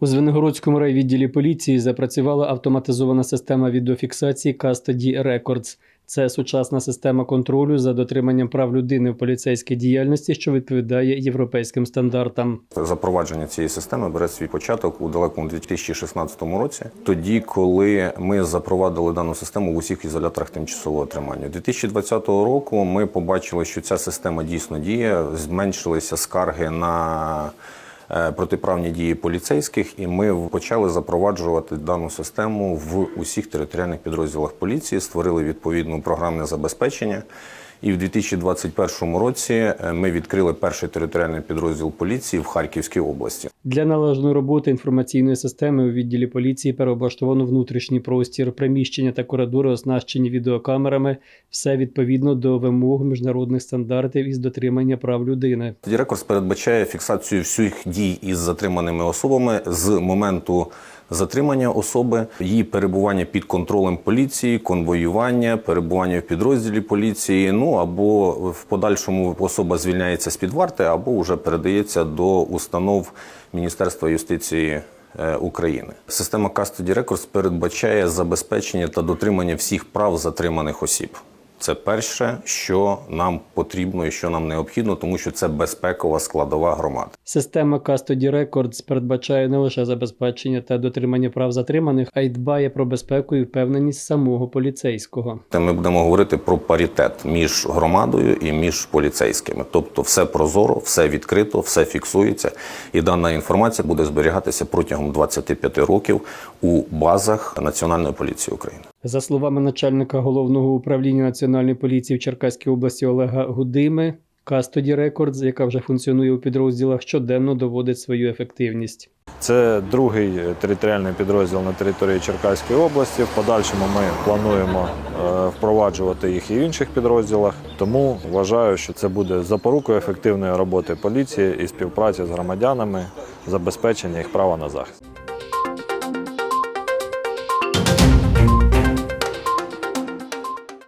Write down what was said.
У Звенигородському райвідділі поліції запрацювала автоматизована система відеофіксації Custody Records. Це сучасна система контролю за дотриманням прав людини в поліцейській діяльності, що відповідає європейським стандартам. Запровадження цієї системи бере свій початок у далекому 2016 році, тоді, коли ми запровадили дану систему в усіх ізоляторах тимчасового тримання. 2020 року ми побачили, що ця система дійсно діє, зменшилися скарги на протиправні дії поліцейських, і ми почали запроваджувати дану систему в усіх територіальних підрозділах поліції, створили відповідне програмне забезпечення. І в 2021 році е, ми відкрили перший територіальний підрозділ поліції в Харківській області. Для належної роботи інформаційної системи у відділі поліції переоблаштовано внутрішній простір, приміщення та коридори оснащені відеокамерами, все відповідно до вимог міжнародних стандартів із дотримання прав людини. Тоді рекорд передбачає фіксацію всіх дій із затриманими особами з моменту затримання особи, її перебування під контролем поліції, конвоювання, перебування в підрозділі поліції. Ну або в подальшому особа звільняється з під варти, або вже передається до установ Міністерства юстиції. е, України система Custody Records передбачає забезпечення та дотримання всіх прав затриманих осіб. Це перше, що нам потрібно і що нам необхідно, тому що це безпекова складова громади. Система Custody Records передбачає не лише забезпечення та дотримання прав затриманих, а й дбає про безпеку і впевненість самого поліцейського. Та Ми будемо говорити про паритет між громадою і між поліцейськими. Тобто, все прозоро, все відкрито, все фіксується, і дана інформація буде зберігатися протягом 25 років у базах Національної поліції України. За словами начальника головного управління національної поліції в Черкаській області Олега Гудими, Custody Records, яка вже функціонує у підрозділах, щоденно доводить свою ефективність. Це другий територіальний підрозділ на території Черкаської області. В подальшому ми плануємо е, впроваджувати їх і в інших підрозділах. Тому вважаю, що це буде запорукою ефективної роботи поліції і співпраці з громадянами, забезпечення їх права на захист.